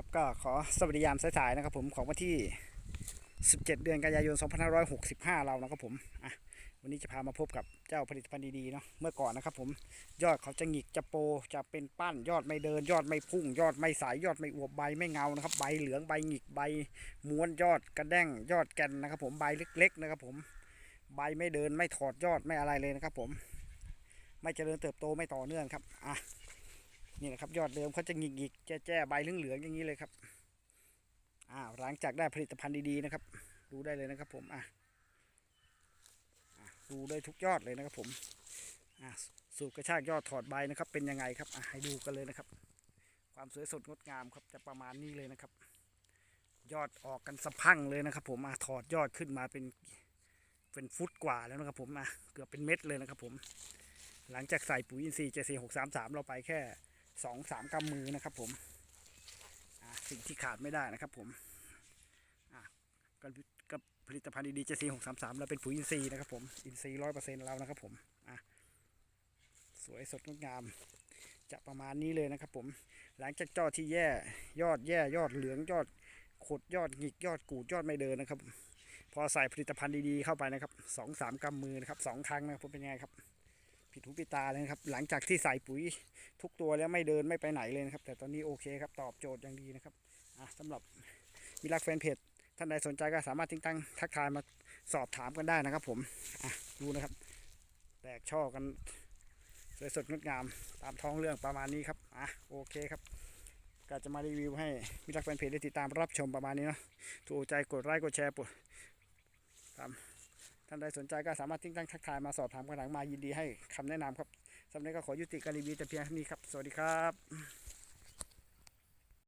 ครับก็ขอสวัสดียามสายๆนะครับผมของวันที่ 17 เดือนกันยายน 2565 เรานะครับผมอะวันนี้จะพามาพบกับเจ้าผลิตภัณฑ์ดีๆเนาะเมื่อก่อนนะครับผมยอดเขาจะหงิกจะโปจะเป็นปั้นยอดไม่เดิน ยอดไม่พุ่ง ยอดไม่สายยอดไม่อวบใบไม่เงานะครับ ใบเหลืองใบหงิกใบม้วนยอดกระแด้งยอดแกนนะครับ ผมใบเล็ก ๆ นะครับ ผมใบไม่เดินไม่ถอดยอดไม่อะไรเลยนะครับ ผม ไม่เจริญเติบโตไม่ต่อเนื่องครับอะ นี่นะครับ ยอดเดิมเขาจะหงิกหงิกแจ้แจ้ใบเหลืองๆอย่างนี้เลยครับอ้าวหลังจากได้ผลิตภัณฑ์ดีๆนะครับ ดูได้เลยนะครับผมอะดูได้ทุกยอดเลยนะครับผมอะสูบกระชากยอดถอดใบนะครับ เป็นยังไงครับอะให้ดูกันเลยนะครับ ความสวยสดงดงามครับจะประมาณนี้เลยนะครับ ยอดออกกันสะพังเลยนะครับ ผมอะถอดยอดขึ้นมาเป็นเป็นฟุตกว่าแล้วนะครับผมอะเกือบเป็นเม็ดเลยนะครับผม หลังจากใส่ปุ๋ยอินทรีย์เจซีหกสามสามเราไปแค่ สองสามกำมือนะครับผมสิ่งที่ขาดไม่ได้นะครับผมกับกับผลิตภัณฑ์ดีๆเจซีหกสามสามเราเป็นปุ๋ยอินทรีย์นะครับผมอินทรีย์ร้อยเปอร์เซ็นต์เรานะครับผมอะสวยสดงดงาม จะประมาณนี้เลยนะครับผม หลังจากยอดที่แย่ยอดแย่ยอดเหลืองยอดขดยอดหงิกยอดกูดยอดไม่เดินนะครับ พอใส่ผลิตภัณฑ์ดีๆเข้าไปนะครับสองสามกำมือนะครับสองครั้งนะครับผมเป็นยังไงครับ ผิดหูผิดตาเลยครับ หลังจากที่ใส่ปุ๋ยทุกตัวแล้วไม่เดินไม่ไปไหนเลยนะครับ แต่ตอนนี้โอเคครับตอบโจทย์อย่างดีนะครับอะสำหรับมิลักแฟนเพจท่านใดสนใจก็สามารถทิ้งตั้งทักทายมาสอบถามกันได้นะครับ ผมอะดูนะครับ แตกช่อกันสวยสดงดงามตามท้องเรื่องประมาณนี้ครับอะโอเคครับก็จะมารีวิวให้มิลักแฟนเพจได้ติดตามรับชมประมาณนี้เนาะถูกใจกดไลค์กดแชร์ปุ๊ตาม ท่านใดสนใจก็สามารถติ้งตั้งทักทายมาสอบถามกันหลังมายินดีให้คำแนะนำครับสำหรับนี้ก็ขอยุติการรีวิวแต่เพียงนี้ครับ สวัสดีครับ